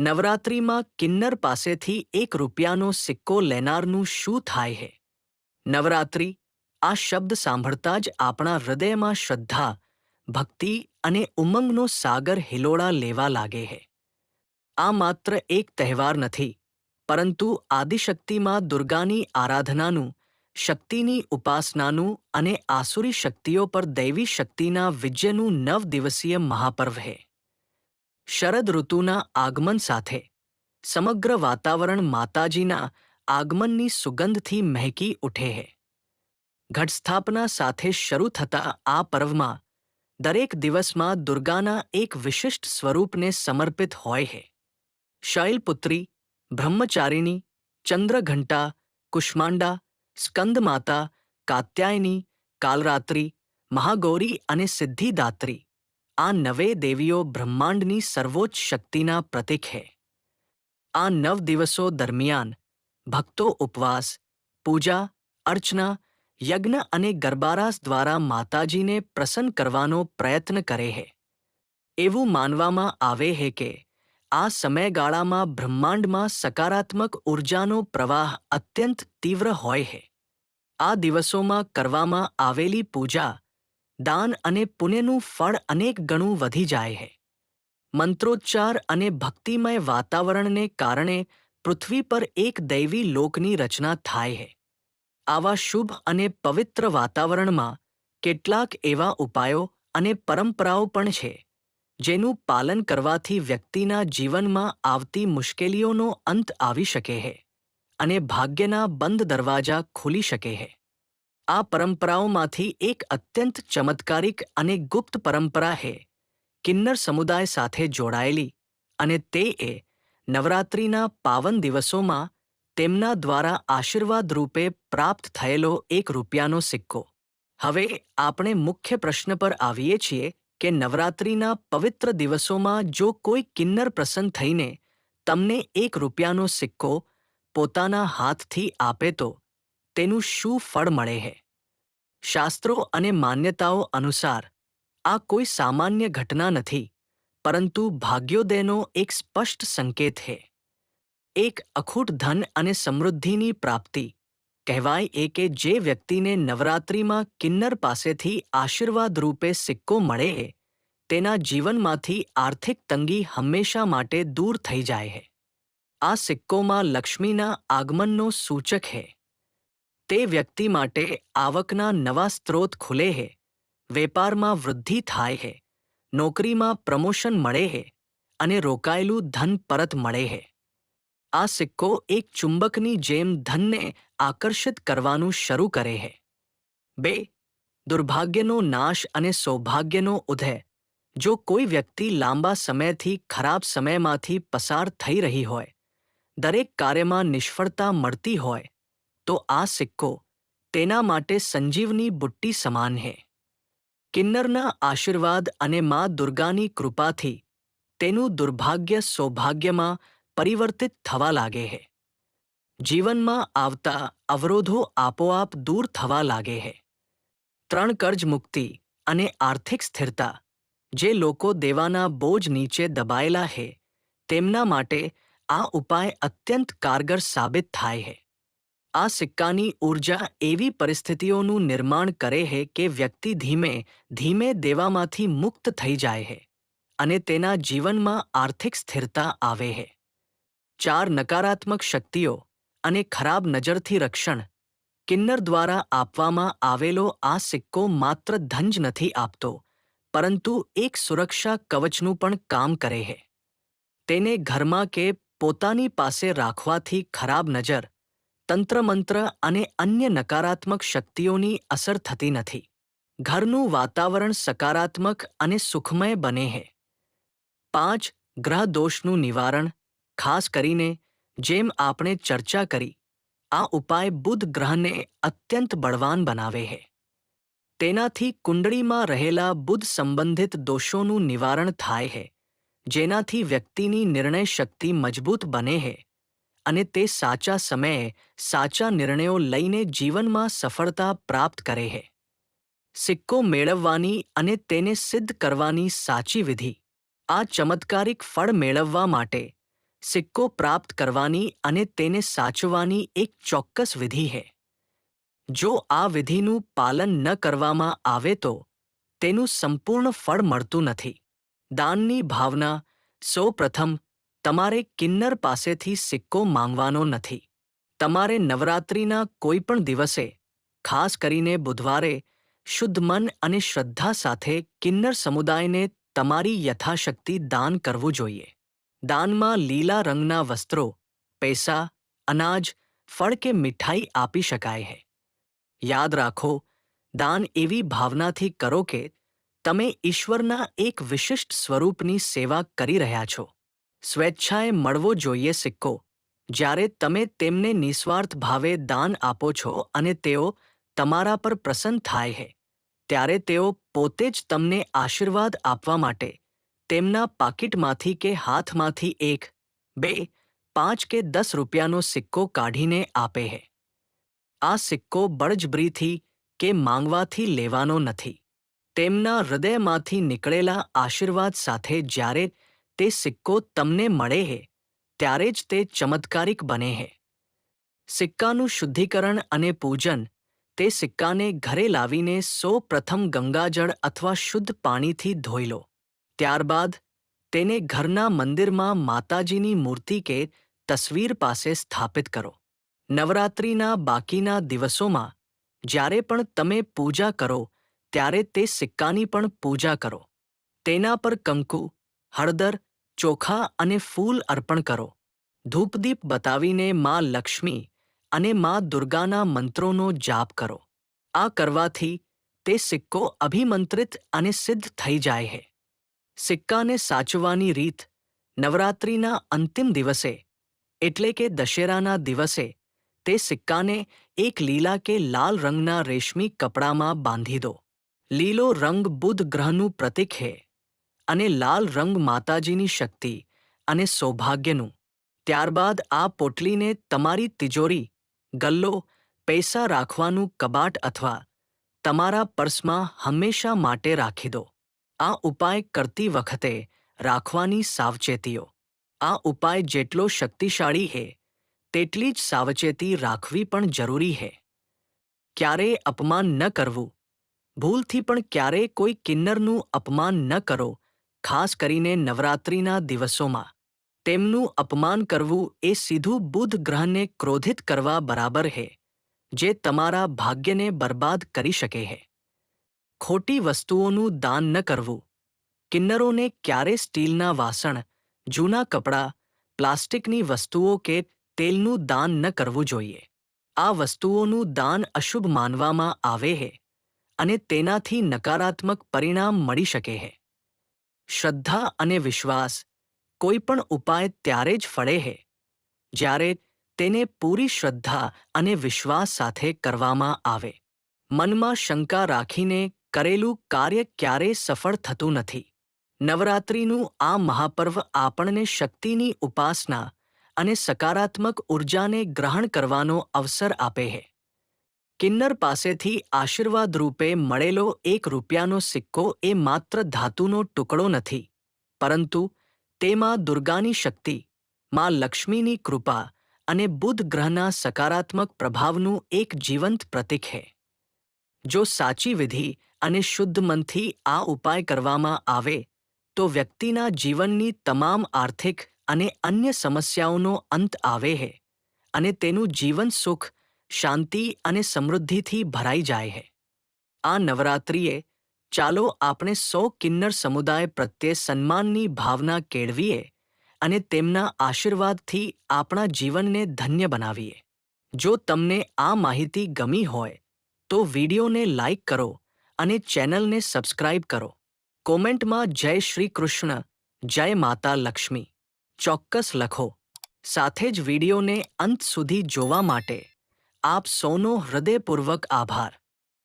નવરાત્રિમાં કિન્નર પાસેથી એક રૂપિયાનો સિક્કો લેનારનું શું થાય છે નવરાત્રિ, આ શબ્દ સાંભળતા જ આપણા હૃદયમાં શ્રદ્ધા, ભક્તિ અને ઉમંગનો સાગર હિલોળા લેવા લાગે છે આ માત્ર એક તહેવાર નથી, પરંતુ આદિશક્તિમાં દુર્ગાની આરાધનાનું, શક્તિની ઉપાસનાનું અને આસુરી શક્તિઓ પર દૈવી શક્તિના વિજયનું નવ દિવસીય મહાપર્વ છે શરદ ઋતુના આગમન સાથે. સમગ્ર વાતાવરણ માતાજીના આગમનની સુગંધથી મહેકી ઉઠે છે ઘટસ્થાપના સાથે શરૂ થતા આ પર્વમાં દરેક દિવસમાં દુર્ગાના એક વિશિષ્ટ સ્વરૂપને સમર્પિત હોય છે શૈલપુત્રી, બ્રહ્મચારિણી, ચંદ્રઘંટા, કુષ્માંડા, સ્કંદમાતા, કાત્યાયની, કાલરાત્રિ, મહાગૌરી અને સિદ્ધિદાત્રી આ નવે દેવીઓ બ્રહ્માંડની સર્વોચ્ચ શક્તિના પ્રતીક છે આ નવ દિવસો દરમિયાન ભક્તો ઉપવાસ, પૂજા, અર્ચના, યજ્ઞ અને ગરબારાસ દ્વારા માતાજીને પ્રસન્ન કરવાનો પ્રયત્ન કરે છે એવું માનવામાં આવે છે કે આ સમયગાળામાં બ્રહ્માંડમાં સકારાત્મક ઉર્જાનો પ્રવાહ અત્યંત તીવ્ર હોય છે આ દિવસોમાં કરવામાં આવેલી પૂજા દાન અને પુણ્યનું ફળ અનેક ગણું વધી જાય છે મંત્રોચ્ચાર અને ભક્તિમય વાતાવરણને કારણે પૃથ્વી પર એક દૈવી લોકની રચના થાય છે આવા શુભ અને પવિત્ર વાતાવરણમાં કેટલાક એવા ઉપાયો અને પરંપરાઓ પણ છે, જેનું પાલન કરવાથી વ્યક્તિના જીવનમાં આવતી મુશ્કેલીઓનો અંત આવી શકે છે અને ભાગ્યના બંધ દરવાજા ખુલી શકે છે આ પરંપરાઓમાંથી એક અત્યંત ચમત્કારિક અને ગુપ્ત પરંપરા છે કિન્નર સમુદાય સાથે જોડાયેલી અને તે એ નવરાત્રિના પાવન દિવસોમાં તેમના દ્વારા આશીર્વાદ રૂપે પ્રાપ્ત થયેલો એક રૂપિયાનો સિક્કો. હવે આપણે મુખ્ય પ્રશ્ન પર આવીએ છીએ કે નવરાત્રિના પવિત્ર દિવસોમાં જો કોઈ કિન્નર પ્રસન્ન થઈને તમને એક રૂપિયાનો સિક્કો પોતાના હાથથી આપે તો તેનું શું ફળ મળે છે શાસ્ત્રો અને માન્યતાઓ અનુસાર, આ કોઈ સામાન્ય ઘટના નથી, પરંતુ ભાગ્યોદયનો એક સ્પષ્ટ સંકેત છે. એક અખૂટ ધન અને સમૃદ્ધિની પ્રાપ્તિ, કહેવાય એ કે જે વ્યક્તિને નવરાત્રિમાં કિન્નર પાસેથી આશીર્વાદ રૂપે સિક્કો મળે, તેના જીવનમાંથી આર્થિક તંગી હંમેશા માટે દૂર થઈ જાય છે આ સિક્કોમાં લક્ષ્મીના આગમનનો સૂચક છે તે વ્યક્તિ માટે આવકના નવા સ્ત્રોત ખુલે છે વેપારમાં વૃદ્ધિ થાય છે નોકરીમાં પ્રમોશન મળે છે અને રોકાયેલું ધન પરત મળે છે આ સિક્કો એક ચુંબકની જેમ ધનને આકર્ષિત કરવાનું શરૂ કરે છે બે, દુર્ભાગ્યનો નાશ અને સૌભાગ્યનો ઉદય. જો કોઈ વ્યક્તિ લાંબા સમયથી ખરાબ સમયમાંથી પસાર થઈ રહી હોય, દરેક કાર્યમાં નિષ્ફળતા મળતી હોય તો આ સિક્કો તેના માટે સંજીવની બુટ્ટી સમાન છે કિન્નરના આશીર્વાદ અને મા દુર્ગાની કૃપાથી તેનું દુર્ભાગ્ય સૌભાગ્યમાં પરિવર્તિત થવા લાગે છે જીવનમાં આવતા અવરોધો આપોઆપ દૂર થવા લાગે છે ત્રણ કર્જ મુક્તિ અને આર્થિક સ્થિરતા જે લોકો દેવાના બોજ નીચે દબાયેલા છે તેમના માટે આ ઉપાય અત્યંત કારગર સાબિત થાય છે આ સિક્કાની ઊર્જા એવી પરિસ્થિતિઓનું નિર્માણ કરે છે કે વ્યક્તિ ધીમે ધીમે દેવામાંથી મુક્ત થઈ જાય છે અને તેના જીવનમાં આર્થિક સ્થિરતા આવે છે ચાર નકારાત્મક શક્તિઓ અને ખરાબ નજરથી રક્ષણ કિન્નર દ્વારા આપવામાં આવેલો આ સિક્કો માત્ર ધન જ નથી આપતો, પરંતુ એક સુરક્ષા કવચનું પણ કામ કરે છે તેને ઘરમાં કે પોતાની પાસે રાખવાથી ખરાબ નજર તંત્રમંત્ર અને અન્ય નકારાત્મક શક્તિઓની અસર થતી નથી. ઘરનું વાતાવરણ સકારાત્મક અને સુખમય બને છે પાંચ, ગ્રહ દોષનું નિવારણ, ખાસ કરીને જેમ આપણે ચર્ચા કરી, આ ઉપાય બુધ ગ્રહને અત્યંત બળવાન બનાવે છે તેનાથી કુંડળીમાં રહેલા બુધ સંબંધિત દોષોનું નિવારણ થાય છે જેનાથી વ્યક્તિની નિર્ણય શક્તિ મજબૂત બને છે અને તે સાચા સમયે સાચા નિર્ણયો લઈને જીવનમાં સફળતા પ્રાપ્ત કરે છે સિક્કો મેળવવાની અને તેને સિદ્ધ કરવાની સાચી વિધિ. આ ચમત્કારિક ફળ મેળવવા માટે સિક્કો પ્રાપ્ત કરવાની અને તેને સાચવવાની એક ચોક્કસ વિધિ છે જો આ વિધિનું પાલન ન કરવામાં આવે તો તેનું સંપૂર્ણ ફળ મળતું નથી. દાનની ભાવના સૌ પ્રથમ તમારે કિન્નર પાસેથી સિક્કો માંગવાનો નથી. તમારે નવરાત્રિના કોઈ પણ દિવસે, ખાસ કરીને બુધવારે, શુદ્ધ મન અને શ્રદ્ધા સાથે કિન્નર સમુદાયને તમારી યથાશક્તિ દાન કરવું જોઈએ. દાનમાં લીલા રંગના વસ્ત્રો, પૈસા, અનાજ, ફળ કે મીઠાઈ આપી શકાય છે. યાદ રાખો, દાન એવી ભાવનાથી કરો કે તમે ઈશ્વરના એક વિશિષ્ટ સ્વરૂપની સેવા કરી રહ્યા છો. સ્વેચ્છાએ મળવો જોઈએ સિક્કો. જ્યારે તમે તેમને નિસ્વાર્થ ભાવે દાન આપો છો અને તેઓ તમારા પર પ્રસન્ન થાય છે ત્યારે તેઓ પોતે જ તમને આશીર્વાદ આપવા માટે તેમના પાકીટમાંથી કે હાથમાંથી એક, બે, પાંચ કે દસ રૂપિયાનો સિક્કો કાઢીને આપે છે આ સિક્કો બળજબરીથી કે માંગવાથી લેવાનો નથી. તેમના હૃદયમાંથી નીકળેલા આશીર્વાદ સાથે જ્યારે તે સિક્કો તમને મળે છે ત્યારે જ તે ચમત્કારિક બને છે સિક્કાનું શુદ્ધિકરણ અને પૂજન, તે સિક્કાને ઘરે લાવીને સૌ પ્રથમ ગંગાજળ અથવા શુદ્ધ પાણીથી ધોઈ લો. ત્યારબાદ, તેને ઘરના મંદિરમાં માતાજીની મૂર્તિ કે તસવીર પાસે સ્થાપિત કરો. નવરાત્રિના બાકીના દિવસોમાં, જ્યારે પણ તમે પૂજા કરો, ત્યારે તે સિક્કાની પણ પૂજા કરો. તેના પર કંકુ, હળદર ચોખા અને ફૂલ અર્પણ કરો. ધૂપદીપ બતાવીને માં લક્ષ્મી અને માં દુર્ગાના મંત્રોનો જાપ કરો. આ કરવાથી તે સિક્કો અભિમંત્રિત અને સિદ્ધ થઈ જાય છે સિક્કાને સાચવાની રીત નવરાત્રિના અંતિમ દિવસે એટલે કે દશેરાના દિવસે તે સિક્કાને એક લીલા કે લાલ રંગના રેશમી કપડામાં બાંધી દો. લીલો રંગ બુધ ગ્રહનું પ્રતીક છે અને લાલ રંગ માતાજીની શક્તિ અને સૌભાગ્યનું. ત્યારબાદ આ પોટલીને તમારી તિજોરી, ગલ્લો, પૈસા રાખવાનું કબાટ અથવા તમારા પર્સમાં હંમેશા માટે રાખી દો. આ ઉપાય કરતી વખતે રાખવાની સાવચેતીઓ. આ ઉપાય જેટલો શક્તિશાળી છે તેટલી જ સાવચેતી રાખવી પણ જરૂરી છે ક્યારેય અપમાન ન કરવું. ભૂલથી પણ ક્યારેય કોઈ કિન્નરનું અપમાન ન કરો. ખાસ કરીને નવરાત્રિના દિવસોમાં. તેમનું અપમાન કરવું એ સીધું બુધ ગ્રહને ક્રોધિત કરવા બરાબર છે જે તમારા ભાગ્યને બરબાદ કરી શકે છે ખોટી વસ્તુઓનું દાન ન કરવું. કિન્નરોને ક્યારે સ્ટીલના વાસણ, જૂના કપડાં, પ્લાસ્ટિકની વસ્તુઓ કે તેલનું દાન ન કરવું જોઈએ? આ વસ્તુઓનું દાન અશુભ માનવામાં આવે છે અને તેનાથી નકારાત્મક પરિણામ મળી શકે છે શ્રદ્ધા અને વિશ્વાસ કોઈ પણ ઉપાય ત્યારે જ ફળે છે જ્યારે તેને પૂરી શ્રદ્ધા અને વિશ્વાસ સાથે કરવામાં આવે. મનમાં શંકા રાખીને કરેલું કાર્ય ક્યારેય સફળ થતું નથી. નવરાત્રિનું આ મહાપર્વ આપણને શક્તિની ઉપાસના અને સકારાત્મક ઉર્જાને ગ્રહણ કરવાનો અવસર આપે છે કિન્નર પાસેથી આશીર્વાદ રૂપે મળેલો એક રૂપિયાનો સિક્કો એ માત્ર ધાતુનો ટુકડો નથી, પરંતુ તેમાં દુર્ગાની શક્તિ, માં લક્ષ્મીની કૃપા અને બુધ ગ્રહના સકારાત્મક પ્રભાવનું એક જીવંત પ્રતીક છે જો સાચી વિધિ અને શુદ્ધ મનથી આ ઉપાય કરવામાં આવે, તો વ્યક્તિના જીવનની તમામ આર્થિક અને અન્ય સમસ્યાઓનો અંત આવે છે અને તેનું જીવન સુખ શાંતિ અને સમૃદ્ધિથી ભરાઈ જાય છે આ નવરાત્રિએ ચાલો આપણે સૌ કિન્નર સમુદાય પ્રત્યે સન્માનની ભાવના કેળવીએ અને તેમના આશીર્વાદથી આપણા જીવનને ધન્ય બનાવીએ. જો તમને આ માહિતી ગમી હોય, તો વિડીયોને લાઇક કરો અને ચેનલને સબસ્ક્રાઇબ કરો. કોમેન્ટમાં જય શ્રી કૃષ્ણ, જય માતા લક્ષ્મી. ચોક્કસ લખો. સાથે જ વિડીયોને અંત સુધી જોવા માટે આપ સૌનો હૃદયપૂર્વક આભાર.